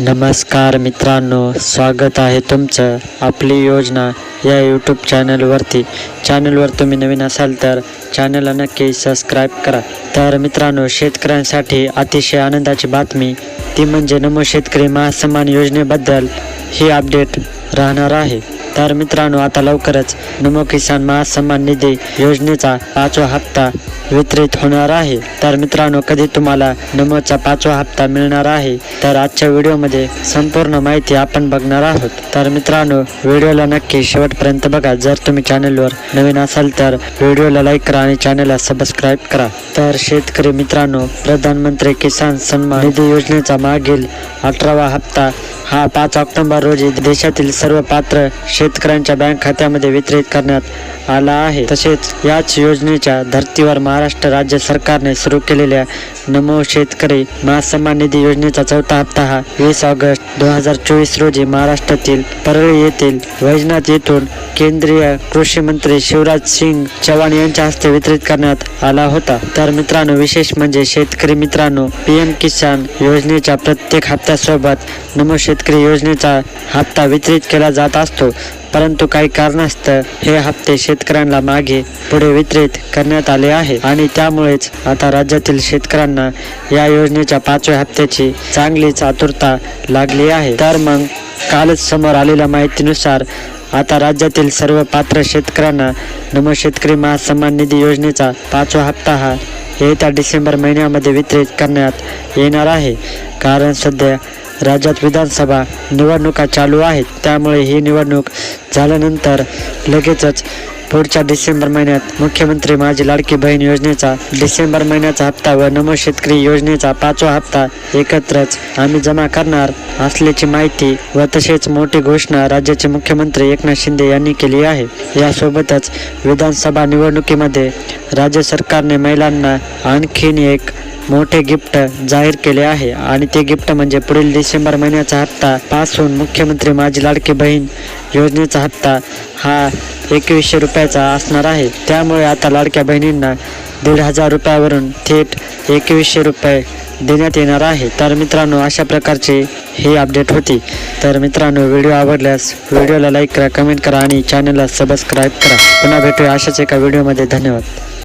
नमस्कार मित्रांनो स्वागत आहे तुमचं आपली योजना या यूट्यूब चॅनलवरती चॅनलवर तुम्ही नवीन असाल तर चॅनलला नक्की सबस्क्राईब करा. तर मित्रांनो शेतकऱ्यांसाठी अतिशय आनंदाची बातमी ती म्हणजे नमो शेतकरी महासन्मान योजनेबद्दल ही अपडेट राहणार आहे. तर मित्रांनो आता लवकरच नमो किसान महासन्मान निधी योजनेचा पाचवा हप्ता वितरित होणार आहे. तर मित्रांनो कधी तुम्हाला नमोचा पाचवा हप्ता मिळणार आहे तर आजच्या व्हिडिओमध्ये संपूर्ण माहिती आपण बघणार आहोत. तर मित्रांनो व्हिडिओला नक्की शेवटपर्यंत बघा. जर तुम्ही चॅनलवर नवीन असाल तर व्हिडिओला लाईक करा आणि चॅनलला सबस्क्राईब करा. तर शेतकरी मित्रांनो प्रधानमंत्री किसान सन्मान निधी योजनेचा मागील अठरावा हप्ता हा पाच ऑक्टोबर रोजी देशातील सर्व पात्र शेतकऱ्यांच्या बँक खात्यामध्ये वितरित करण्यात आला आहे. तसेच याच योजनेच्या धर्तीवर महाराष्ट्र राज्य सरकारने सुरू केलेल्या नमो शेतकरी महासन्मान निधी योजनेचा चौथा हप्ता हा वीस ऑगस्ट दोन हजार चोवीस रोजी महाराष्ट्रातील परळी येथील वैजनाथ येथून केंद्रीय कृषी मंत्री शिवराज सिंग चव्हाण यांच्या हस्ते वितरित करण्यात आला होता. तर मित्रांनो विशेष म्हणजे शेतकरी मित्रांनो पीएम किसान योजनेच्या प्रत्येक हप्त्यासोबत नमो शेतकरी योजनेचा हप्ता वितरित केला जात असतो. परंतु काही कारणास्तव हे हप्ते शेतकऱ्यांना मागे पुढे वितरित करण्यात आले आहे आणि त्यामुळेच आता राज्यातील शेतकऱ्यांना या योजनेच्या पाचव्या हप्त्याची चांगलीच आतुरता लागली आहे. तर मग कालच समोर आलेल्या माहितीनुसार आता राज्यातील सर्व पात्र शेतकऱ्यांना नमो शेतकरी महासन्मान निधी योजनेचा पाचवा हप्ता हा येत्या डिसेंबर महिन्यामध्ये वितरित करण्यात येणार आहे. कारण सध्या राज्यात विधानसभा निवडणुका चालू आहेत. त्यामुळे ही निवडणूक झाल्यानंतर लगेचच पुढच्या डिसेंबर महिन्यात मुख्यमंत्री माझी लाडकी बहीण योजनेचा डिसेंबर महिन्याचा हप्ता व नमो शेतकरी योजनेचा पाचवा हप्ता एकत्रच आम्ही जमा करणार असल्याची माहिती व तसेच मोठी घोषणा राज्याचे मुख्यमंत्री एकनाथ शिंदे यांनी केली आहे. यासोबतच विधानसभा निवडणुकीमध्ये राज्य सरकारने महिलांना आणखीन एक मोठे गिफ्ट जाहीर केले आहे. आणि ते गिफ्ट म्हणजे पुढील डिसेंबर महिन्याचा हप्ता पासून मुख्यमंत्री माझी लाडकी बहीण योजनेचा हप्ता हा एकवीसशे रुपयाचा असणार आहे. त्यामुळे आता लाडक्या बहिणींना दीड हजार रुपयावरून थेट एकवीसशे रुपये देण्यात येणार आहे. तर मित्रांनो अशा प्रकारची ही अपडेट होती. तर मित्रांनो व्हिडिओ आवडल्यास व्हिडिओला लाईक करा कमेंट करा आणि चॅनलला सबस्क्राईब करा. पुन्हा भेटूया अशाच एका व्हिडिओमध्ये. धन्यवाद.